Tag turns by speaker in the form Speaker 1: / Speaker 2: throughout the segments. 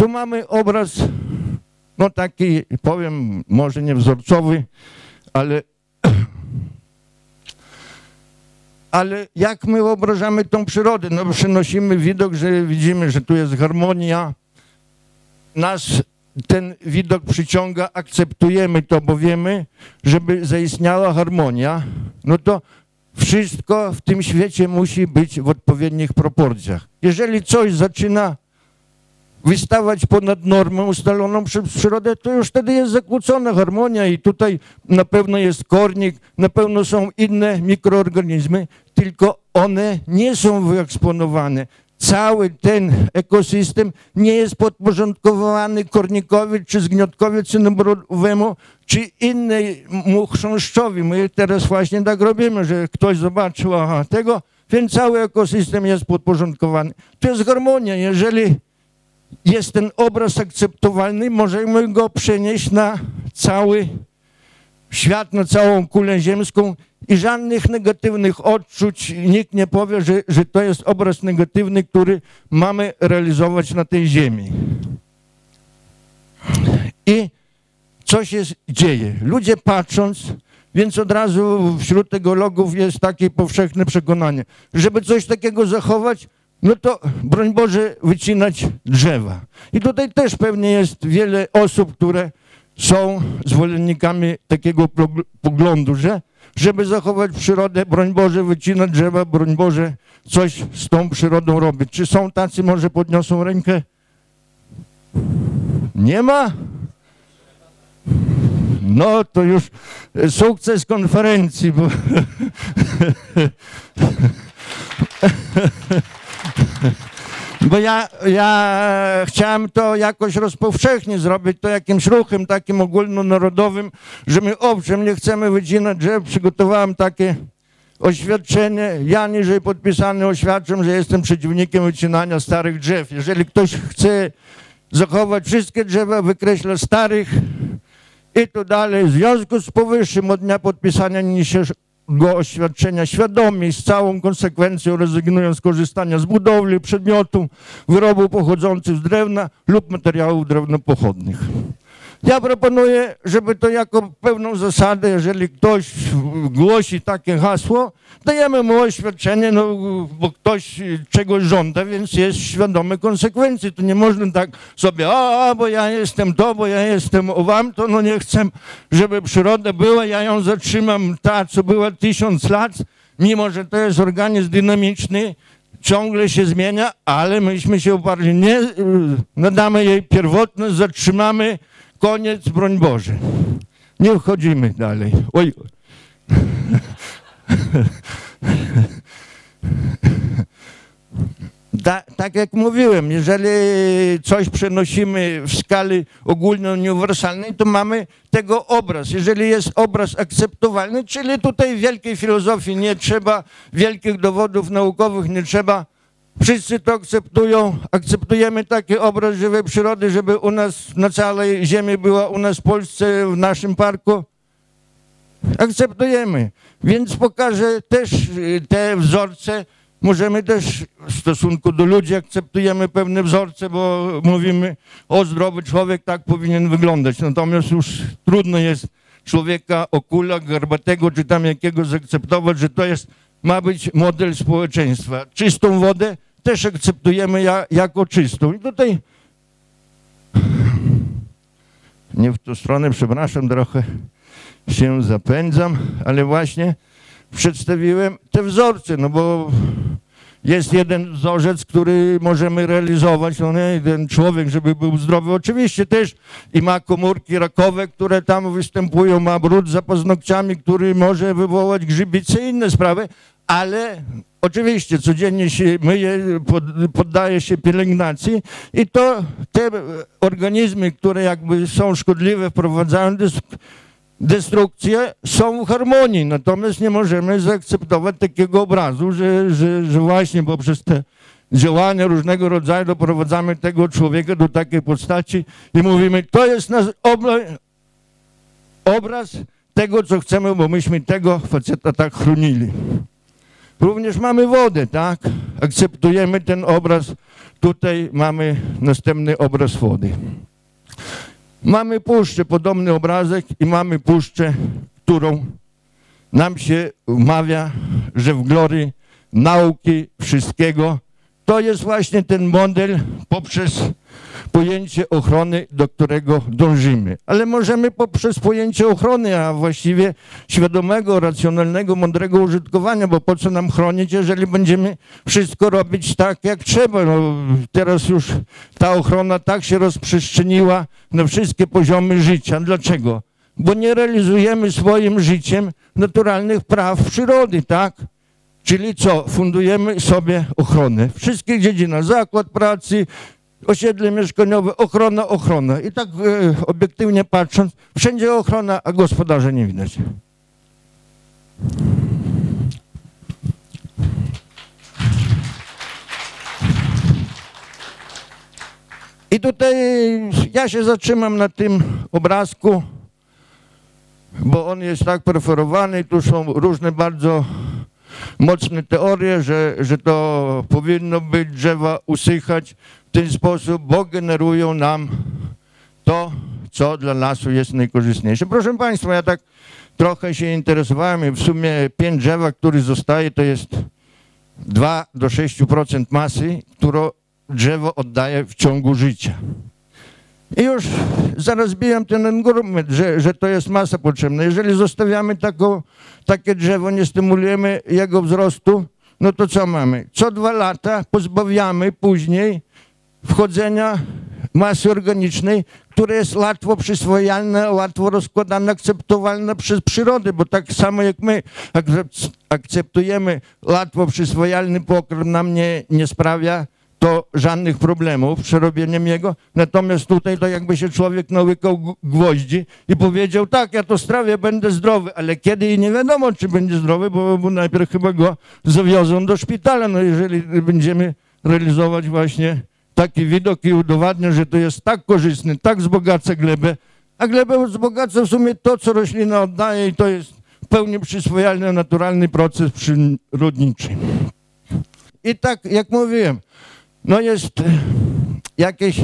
Speaker 1: Tu mamy obraz, no taki, powiem, może nie wzorcowy, ale, ale jak my wyobrażamy tą przyrodę? No przynosimy widok, że widzimy, że tu jest harmonia. Nas ten widok przyciąga, akceptujemy to, bo wiemy, żeby zaistniała harmonia, no to wszystko w tym świecie musi być w odpowiednich proporcjach. Jeżeli coś zaczyna wystawać ponad normę ustaloną przez przyrodę, to już wtedy jest zakłócona harmonia i tutaj na pewno jest kornik, na pewno są inne mikroorganizmy, tylko one nie są wyeksponowane. Cały ten ekosystem nie jest podporządkowany kornikowi, czy zgniotkowi cynoborowemu, czy innemu chrząszczowi. My teraz właśnie tak robimy, że ktoś zobaczył, aha, tego, więc cały ekosystem jest podporządkowany. To jest harmonia. Jeżeli jest ten obraz akceptowalny, możemy go przenieść na cały świat, na całą kulę ziemską i żadnych negatywnych odczuć. Nikt nie powie, że, że to jest obraz negatywny, który mamy realizować na tej ziemi. I co się dzieje? Ludzie patrząc, więc od razu wśród teologów jest takie powszechne przekonanie, żeby coś takiego zachować, no to broń Boże wycinać drzewa. I tutaj też pewnie jest wiele osób, które są zwolennikami takiego poglądu, że żeby zachować przyrodę, broń Boże wycinać drzewa, broń Boże coś z tą przyrodą robić. Czy są tacy, może podniosą rękę? Nie ma? No to już sukces konferencji, bo bo ja, ja chciałem to jakoś rozpowszechnić, zrobić to jakimś ruchem takim ogólnonarodowym, że my owszem nie chcemy wycinać drzew, przygotowałem takie oświadczenie, ja niżej podpisany oświadczam, że jestem przeciwnikiem wycinania starych drzew. Jeżeli ktoś chce zachować wszystkie drzewa, wykreśla starych i to dalej. W związku z powyższym od dnia podpisania niniejszego go oświadczenia świadomie z całą konsekwencją rezygnują z korzystania z budowli, przedmiotów, wyrobów pochodzących z drewna lub materiałów drewnopochodnych. Ja proponuję, żeby to jako pewną zasadę, jeżeli ktoś głosi takie hasło, dajemy mu oświadczenie, no, bo ktoś czegoś żąda, więc jest świadomy konsekwencji. To nie można tak sobie, a, bo ja jestem to, bo ja jestem o wam, to no nie chcę, żeby przyroda była, ja ją zatrzymam ta, co była tysiąc lat, mimo że to jest organizm dynamiczny, ciągle się zmienia, ale myśmy się uparli, nie nadamy jej pierwotność, zatrzymamy, koniec, broń Boże. Nie wchodzimy dalej. Oj. Tak jak mówiłem, jeżeli coś przenosimy w skali ogólno-uniwersalnej, to mamy tego obraz. Jeżeli jest obraz akceptowalny, czyli tutaj wielkiej filozofii nie trzeba wielkich dowodów naukowych, nie trzeba Wszyscy to akceptują. Akceptujemy taki obraz żywej przyrody, żeby u nas na całej ziemi była, u nas w Polsce, w naszym parku. Akceptujemy. Więc pokażę też y, te wzorce. Możemy też w stosunku do ludzi akceptujemy pewne wzorce, bo mówimy, o zdrowy człowiek tak powinien wyglądać. Natomiast już trudno jest człowieka okula, garbatego czy tam jakiego zaakceptować, że to jest, ma być model społeczeństwa. Czystą wodę też akceptujemy ja, jako czystą. I tutaj nie w tą stronę, przepraszam, trochę się zapędzam, ale właśnie przedstawiłem te wzorce, no bo jest jeden wzorzec, który możemy realizować, no nie, ten człowiek, żeby był zdrowy. Oczywiście też i ma komórki rakowe, które tam występują, ma brud za paznokciami, który może wywołać grzybice i inne sprawy, ale oczywiście codziennie się myje, poddaje się pielęgnacji i to te organizmy, które jakby są szkodliwe, wprowadzają destrukcję, są w harmonii. Natomiast nie możemy zaakceptować takiego obrazu, że, że, że właśnie poprzez te działania różnego rodzaju doprowadzamy tego człowieka do takiej postaci i mówimy, to jest nasz obraz tego, co chcemy, bo myśmy tego faceta tak chronili. Również mamy wodę, tak? Akceptujemy ten obraz. Tutaj mamy następny obraz wody. Mamy puszczę, podobny obrazek i mamy puszczę, którą nam się wmawia, że w glorii nauki, wszystkiego, to jest właśnie ten model poprzez pojęcie ochrony, do którego dążymy. Ale możemy poprzez pojęcie ochrony, a właściwie świadomego, racjonalnego, mądrego użytkowania, bo po co nam chronić, jeżeli będziemy wszystko robić tak, jak trzeba. No, teraz już ta ochrona tak się rozprzestrzeniła na wszystkie poziomy życia. Dlaczego? Bo nie realizujemy swoim życiem naturalnych praw przyrody, tak? Czyli co? Fundujemy sobie ochronę. Wszystkich dziedzinach. Zakład pracy, osiedle mieszkaniowe, ochrona, ochrona. I tak e, obiektywnie patrząc, wszędzie ochrona, a gospodarza nie widać. I tutaj ja się zatrzymam na tym obrazku, bo on jest tak preferowany. Tu są różne bardzo mocne teorie, że, że to powinno być drzewa usychać w ten sposób, bo generują nam to, co dla lasu jest najkorzystniejsze. Proszę Państwa, ja tak trochę się interesowałem w sumie pięć drzewa, który zostaje, to jest 2 do 6% masy, którą drzewo oddaje w ciągu życia. I już zarozbijam ten argument, że, że to jest masa potrzebna. Jeżeli zostawiamy taką, takie drzewo, nie stymulujemy jego wzrostu, no to co mamy? Co dwa lata pozbawiamy później wchodzenia masy organicznej, która jest łatwo przyswojalna, łatwo rozkładana, akceptowalna przez przyrodę, bo tak samo jak my akceptujemy łatwo przyswojalny pokarm, nam nie, nie sprawia to żadnych problemów przerobieniem jego. Natomiast tutaj to jakby się człowiek nałykał gwoździ i powiedział, tak, ja to strawię, będę zdrowy, ale kiedy i nie wiadomo, czy będzie zdrowy, bo, bo najpierw chyba go zawiozą do szpitala. No jeżeli będziemy realizować właśnie taki widok i udowadnia, że to jest tak korzystne, tak wzbogaca glebę, a glebę wzbogaca w sumie to, co roślina oddaje i to jest w pełni przyswojalny, naturalny proces przyrodniczy. I tak, jak mówiłem, no jest jakieś.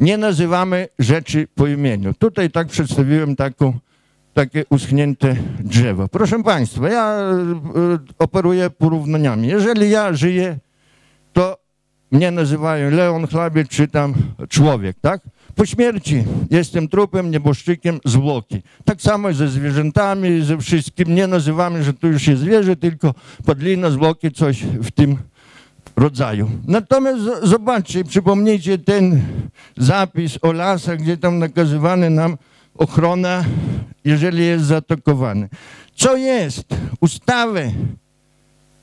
Speaker 1: Nie nazywamy rzeczy po imieniu. Tutaj tak przedstawiłem taką, takie uschnięte drzewo. Proszę Państwa, ja e, operuję porównaniami. Jeżeli ja żyję, to mnie nazywają Leon Chlabiec czy tam człowiek, tak? Po śmierci jestem trupem, nieboszczykiem, zwłoki. Tak samo ze zwierzętami, ze wszystkim. Nie nazywamy, że to już jest zwierzę, tylko podlina, zwłoki, coś w tym rodzaju. Natomiast zobaczcie, przypomnijcie ten zapis o lasach, gdzie tam nakazywany nam ochrona, jeżeli jest zaatakowany. Co jest? Ustawy.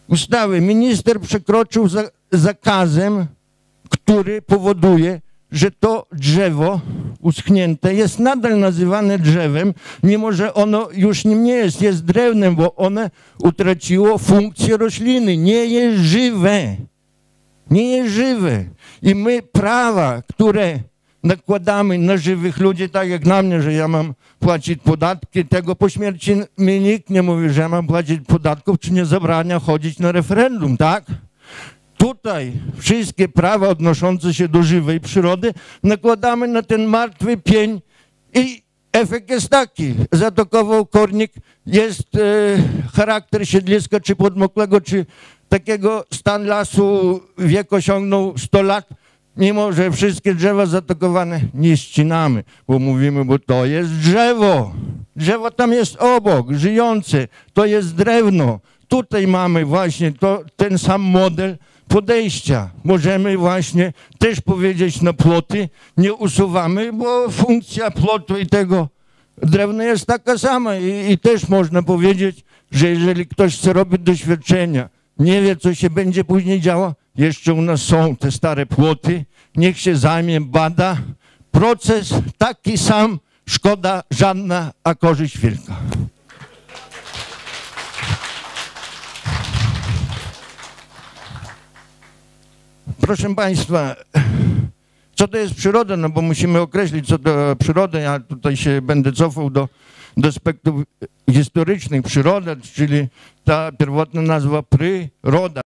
Speaker 1: Ustawy. Minister przekroczył za, zakazem, który powoduje, że to drzewo uschnięte jest nadal nazywane drzewem, mimo że ono już nim nie jest, jest drewnem, bo one utraciło funkcję rośliny, nie jest żywe. Nie jest żywe. I my prawa, które nakładamy na żywych ludzi, tak jak na mnie, że ja mam płacić podatki, tego po śmierci mi nikt nie mówi, że ja mam płacić podatków, czy nie zabrania chodzić na referendum, tak? tutaj wszystkie prawa odnoszące się do żywej przyrody nakładamy na ten martwy pień i efekt jest taki. Zatokował kornik, jest e, charakter siedliska czy podmoklego, czy takiego stan lasu wiek osiągnął 100 lat, mimo że wszystkie drzewa zatokowane nie ścinamy, bo mówimy, bo to jest drzewo. Drzewo tam jest obok, żyjące, to jest drewno. Tutaj mamy właśnie to, ten sam model, podejścia. Możemy właśnie też powiedzieć na ploty, nie usuwamy, bo funkcja plotu i tego drewna jest taka sama i, i też można powiedzieć, że jeżeli ktoś chce robić doświadczenia, nie wie, co się będzie później działo, jeszcze u nas są te stare płoty, niech się zajmie, bada. Proces taki sam, szkoda żadna, a korzyść wielka. Proszę Państwa, co to jest przyroda? No bo musimy określić, co to przyroda. Ja tutaj się będę cofał do do aspektów historycznych, przyroda, czyli ta pierwotna nazwa przyroda.